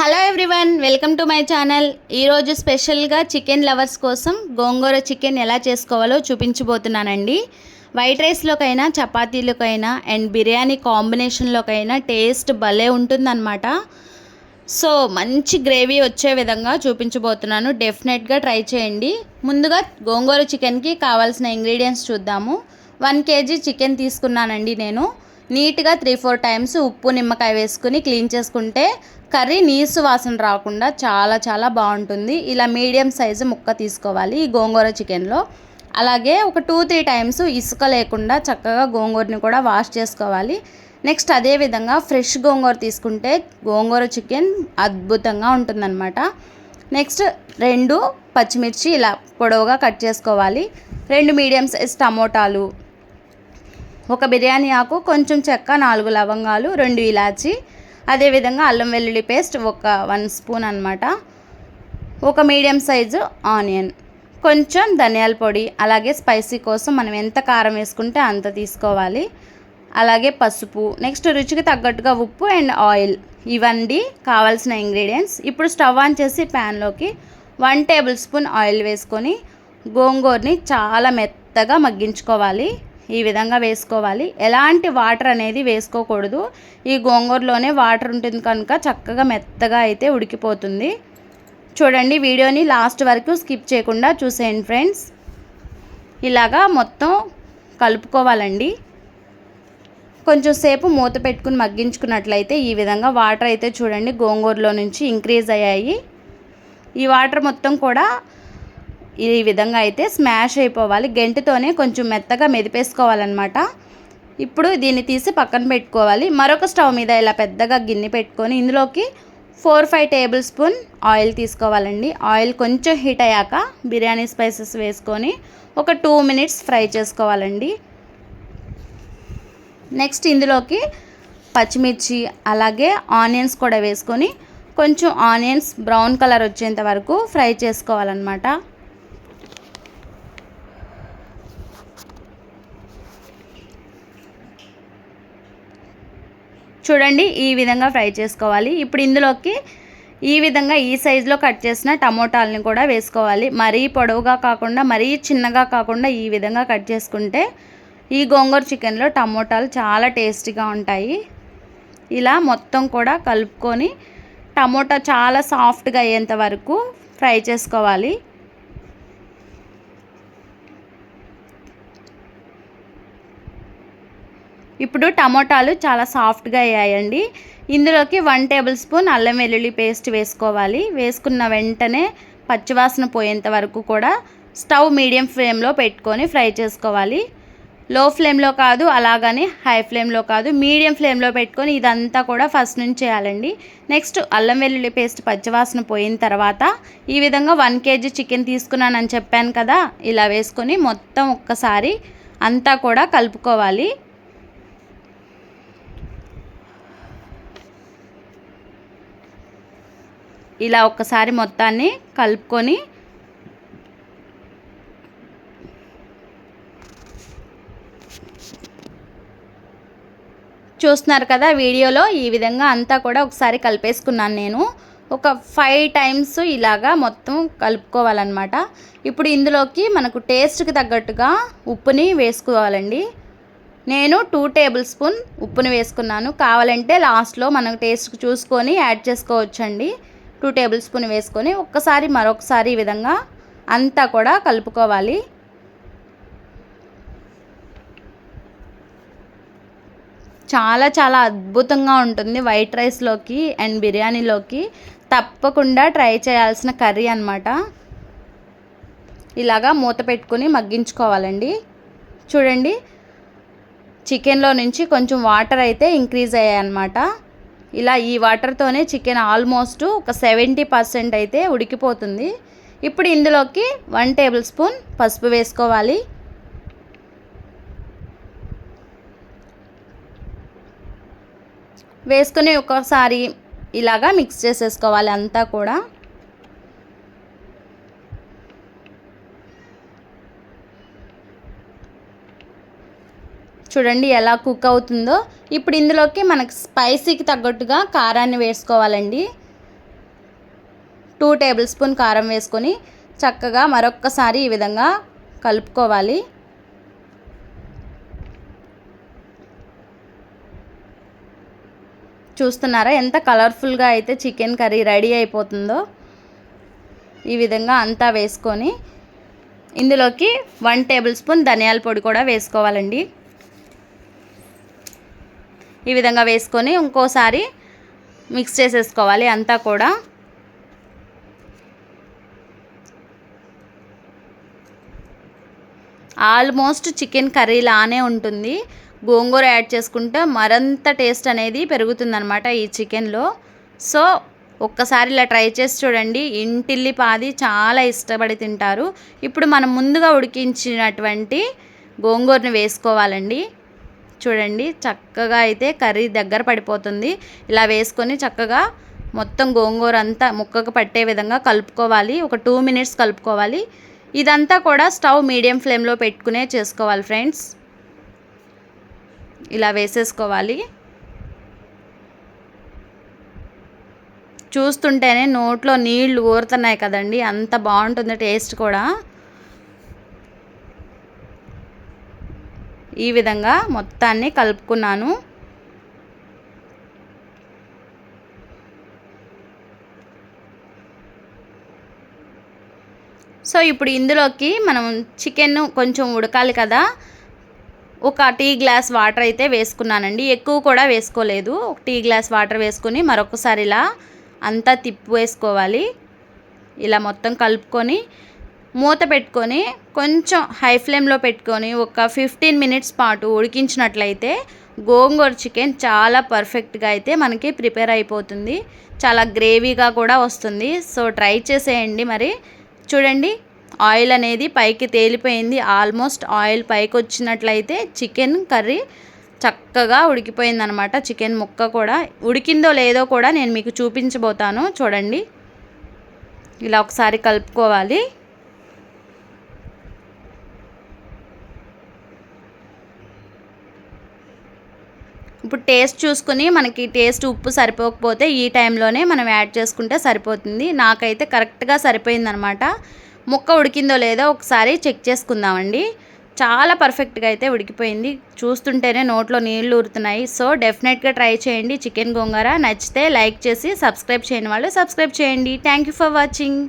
Hello everyone welcome to my channel ఈరోజు స్పెషల్గా chicken lovers కోసం గోంగూర చికెన్ ఎలా చేసుకోవాలో చూపించబోతున్నానండి. వైట్ రైస్లోకైనా చపాతీలకైనా అండ్ బిర్యానీ కాంబినేషన్లోకైనా టేస్ట్ భలే ఉంటుందన్నమాట. సో మంచి గ్రేవీ వచ్చే విధంగా చూపించబోతున్నాను. డెఫినెట్గా ట్రై చేయండి. ముందుగా గోంగూర చికెన్కి కావాల్సిన ఇంగ్రీడియంట్స్ చూద్దాము. వన్ కేజీ చికెన్ తీసుకున్నానండి నేను. నీట్గా త్రీ ఫోర్ టైమ్స్ ఉప్పు నిమ్మకాయ వేసుకుని క్లీన్ చేసుకుంటే కర్రీ నీసు వాసన రాకుండా చాలా చాలా బాగుంటుంది. ఇలా మీడియం సైజు ముక్క తీసుకోవాలి ఈ గోంగూర చికెన్లో. అలాగే ఒక టూ త్రీ టైమ్స్ ఇసుక లేకుండా చక్కగా గోంగూరని కూడా వాష్ చేసుకోవాలి. నెక్స్ట్ అదే విధంగా ఫ్రెష్ గోంగూర తీసుకుంటే గోంగూర చికెన్ అద్భుతంగా ఉంటుందన్నమాట. నెక్స్ట్ రెండు పచ్చిమిర్చి ఇలా పొడవుగా కట్ చేసుకోవాలి. రెండు మీడియం సైజ్ టమోటాలు ఒక బిర్యానీ ఆకు కొంచెం చెక్క నాలుగు లవంగాలు రెండు ఇలాచి అదేవిధంగా అల్లం వెల్లుల్లి పేస్ట్ ఒక వన్ స్పూన్ అనమాట ఒక మీడియం సైజు ఆనియన్. కొంచెం ధనియాల పొడి అలాగే స్పైసీ కోసం మనం ఎంత కారం వేసుకుంటే అంత తీసుకోవాలి. అలాగే పసుపు నెక్స్ట్ రుచికి తగ్గట్టుగా ఉప్పు అండ్ ఆయిల్. ఇవన్నీ కావాల్సిన ఇంగ్రీడియంట్స్. ఇప్పుడు స్టవ్ ఆన్ చేసి ప్యాన్లోకి వన్ టేబుల్ స్పూన్ ఆయిల్ వేసుకొని గోంగూరని చాలా మెత్తగా మగ్గించుకోవాలి. ఈ విధంగా వేసుకోవాలి. ఎలాంటి వాటర్ అనేది వేసుకోకూడదు. ఈ గోంగూరలోనే వాటర్ ఉంటుంది కనుక చక్కగా మెత్తగా అయితే ఉడికిపోతుంది. చూడండి వీడియోని లాస్ట్ వరకు స్కిప్ చేయకుండా చూసేయండి ఫ్రెండ్స్. ఇలాగా మొత్తం కలుపుకోవాలండి. కొంచెం సేపు మూత పెట్టుకుని మగ్గించుకున్నట్లయితే ఈ విధంగా వాటర్ అయితే చూడండి గోంగూరలో నుంచి ఇంక్రీజ్ అయ్యాయి. ఈ వాటర్ మొత్తం కూడా ఈ విధంగా అయితే స్మాష్ అయిపోవాలి. గెంటితోనే కొంచెం మెత్తగా మెదిపేసుకోవాలన్నమాట. ఇప్పుడు దీన్ని తీసి పక్కన పెట్టుకోవాలి. మరొక స్టవ్ మీద ఇలా పెద్దగా గిన్నె పెట్టుకొని ఇందులోకి four five tablespoon oil తీసుకోవాలండి. ఆయిల్ కొంచెం హీట్ అయ్యాక బిర్యానీ స్పైసెస్ వేసుకొని ఒక టూ మినిట్స్ ఫ్రై చేసుకోవాలండి. నెక్స్ట్ ఇందులోకి పచ్చిమిర్చి అలాగే ఆనియన్స్ కూడా వేసుకొని కొంచెం ఆనియన్స్ బ్రౌన్ కలర్ వచ్చేంత వరకు ఫ్రై చేసుకోవాలన్నమాట. చూడండి ఈ విధంగా ఫ్రై చేసుకోవాలి. ఇప్పుడు ఇందులోకి ఈ విధంగా ఈ సైజులో కట్ చేసిన టమోటాలని కూడా వేసుకోవాలి. మరీ పొడవుగా కాకుండా మరీ చిన్నగా కాకుండా ఈ విధంగా కట్ చేసుకుంటే ఈ గోంగూర చికెన్లో టమోటాలు చాలా టేస్టీగా ఉంటాయి. ఇలా మొత్తం కూడా కలుపుకొని టమోటా చాలా సాఫ్ట్గా అయ్యేంత వరకు ఫ్రై చేసుకోవాలి. ఇప్పుడు టమోటాలు చాలా సాఫ్ట్గా అయ్యాయండి. ఇందులోకి వన్ టేబుల్ స్పూన్ అల్లం వెల్లుల్లి పేస్ట్ వేసుకోవాలి. వేసుకున్న వెంటనే పచ్చివాసన పోయేంత వరకు కూడా స్టవ్ మీడియం ఫ్లేమ్లో పెట్టుకొని ఫ్రై చేసుకోవాలి. లో ఫ్లేమ్లో కాదు అలాగని హై ఫ్లేమ్లో కాదు మీడియం ఫ్లేమ్లో పెట్టుకొని ఇదంతా కూడా ఫస్ట్ నుంచి చేయాలండి. నెక్స్ట్ అల్లం వెల్లుల్లి పేస్ట్ పచ్చివాసన పోయిన తర్వాత ఈ విధంగా వన్ కేజీ చికెన్ తీసుకున్నానని చెప్పాను కదా ఇలా వేసుకొని మొత్తం ఒక్కసారి అంతా కూడా కలుపుకోవాలి. ఇలా ఒక్కసారి మొత్తాన్ని కలుపుకొని చూస్తున్నారు కదా వీడియోలో ఈ విధంగా అంతా కూడా ఒకసారి కలిపేసుకున్నాను నేను. ఒక ఫైవ్ టైమ్స్ ఇలాగా మొత్తం కలుపుకోవాలన్నమాట. ఇప్పుడు ఇందులోకి మనకు టేస్ట్కి తగ్గట్టుగా ఉప్పుని వేసుకోవాలండి. నేను టూ టేబుల్ స్పూన్ ఉప్పుని వేసుకున్నాను. కావాలంటే లాస్ట్లో మనం టేస్ట్ చూసుకొని యాడ్ చేసుకోవచ్చండి. టూ టేబుల్ స్పూన్ వేసుకొని ఒక్కసారి మరొకసారి ఈ విధంగా అంతా కూడా కలుపుకోవాలి. చాలా చాలా అద్భుతంగా ఉంటుంది వైట్ రైస్లోకి అండ్ బిర్యానీలోకి. తప్పకుండా ట్రై చేయాల్సిన కర్రీ అనమాట ఇలాగా మూత పెట్టుకుని మగ్గించుకోవాలండి. చూడండి చికెన్లో నుంచి కొంచెం వాటర్ అయితే ఇంక్రీజ్ అయ్యాయి అన్నమాట ఇలా ఈ వాటర్తోనే చికెన్ ఆల్మోస్ట్ ఒక సెవెంటీ పర్సెంట్ అయితే ఉడికిపోతుంది. ఇప్పుడు ఇందులోకి వన్ టేబుల్ స్పూన్ పసుపు వేసుకోవాలి. వేసుకుని ఒకసారి ఇలాగా మిక్స్ చేసేసుకోవాలి అంతా కూడా. చూడండి ఎలా కుక్ అవుతుందో. ఇప్పుడు ఇందులోకి మనకు స్పైసీకి తగ్గట్టుగా కారాన్ని వేసుకోవాలండి. టూ టేబుల్ స్పూన్ కారం వేసుకొని చక్కగా మరొక్కసారి ఈ విధంగా కలుపుకోవాలి. చూస్తున్నారా ఎంత కలర్ఫుల్గా అయితే చికెన్ కర్రీ రెడీ అయిపోతుందో. ఈ విధంగా అంతా వేసుకొని ఇందులోకి వన్ టేబుల్ స్పూన్ ధనియాల పొడి కూడా వేసుకోవాలండి. ఈ విధంగా వేసుకొని ఇంకోసారి మిక్స్ చేసేసుకోవాలి అంతా కూడా. ఆల్మోస్ట్ చికెన్ కర్రీ లానే ఉంటుంది. గోంగూర యాడ్ చేసుకుంటే మరింత టేస్ట్ అనేది పెరుగుతుందనమాట ఈ చికెన్లో. సో ఒక్కసారి ఇలా ట్రై చేసి చూడండి. ఇంటిల్లి పాది చాలా ఇష్టపడి తింటారు. ఇప్పుడు మనం ముందుగా ఉడికించినటువంటి గోంగూరని వేసుకోవాలండి. చూడండి చక్కగా అయితే కర్రీ దగ్గర పడిపోతుంది. ఇలా వేసుకొని చక్కగా మొత్తం గోంగూర అంతా ముక్కకు పట్టే విధంగా కలుపుకోవాలి. ఒక టూ మినిట్స్ కలుపుకోవాలి. ఇదంతా కూడా స్టవ్ మీడియం ఫ్లేమ్లో పెట్టుకునే చేసుకోవాలి ఫ్రెండ్స్. ఇలా వేసేసుకోవాలి. చూస్తుంటేనే నోట్లో నీళ్ళు ఊరుతున్నాయి కదండి. అంత బాగుంటుంది టేస్ట్ కూడా. ఈ విధంగా మొత్తాన్ని కలుపుకున్నాను. సో ఇప్పుడు ఇందులోకి మనం చికెన్ కొంచెం ఉడకాలి కదా. ఒక టీ గ్లాస్ వాటర్ అయితే వేసుకున్నానండి. ఎక్కువ కూడా వేసుకోలేదు. ఒక టీ గ్లాస్ వాటర్ వేసుకొని మరొకసారి ఇలా అంతా తిప్పి వేసుకోవాలి. ఇలా మొత్తం కలుపుకొని మూత పెట్టుకొని కొంచెం హై ఫ్లేమ్లో పెట్టుకొని ఒక ఫిఫ్టీన్ మినిట్స్ పాటు ఉడికించినట్లయితే గోంగూర చికెన్ చాలా పర్ఫెక్ట్గా అయితే మనకి ప్రిపేర్ అయిపోతుంది. చాలా గ్రేవీగా కూడా వస్తుంది. సో ట్రై చేసేయండి మరి. చూడండి ఆయిల్ అనేది పైకి తేలిపోయింది. ఆల్మోస్ట్ ఆయిల్ పైకి వచ్చినట్లయితే చికెన్ కర్రీ చక్కగా ఉడికిపోయిందనమాట. చికెన్ ముక్క కూడా ఉడికిందో లేదో కూడా నేను మీకు చూపించబోతాను. చూడండి ఇలా ఒకసారి కలుపుకోవాలి. ఇప్పుడు టేస్ట్ చూసుకుని మనకి టేస్ట్ ఉప్పు సరిపోకపోతే ఈ టైంలోనే మనం యాడ్ చేసుకుంటే సరిపోతుంది. నాకైతే కరెక్ట్గా సరిపోయిందనమాట. ముక్క ఉడికిందో లేదో ఒకసారి చెక్ చేసుకుందామండి. చాలా పర్ఫెక్ట్గా అయితే ఉడికిపోయింది. చూస్తుంటేనే నోట్లో నీళ్ళు ఊరుతున్నాయి. సో డెఫినెట్గా ట్రై చేయండి. చికెన్ గోంగూర నచ్చితే లైక్ చేసి సబ్స్క్రైబ్ చేయని వాళ్ళు సబ్స్క్రైబ్ చేయండి. Thank you for watching.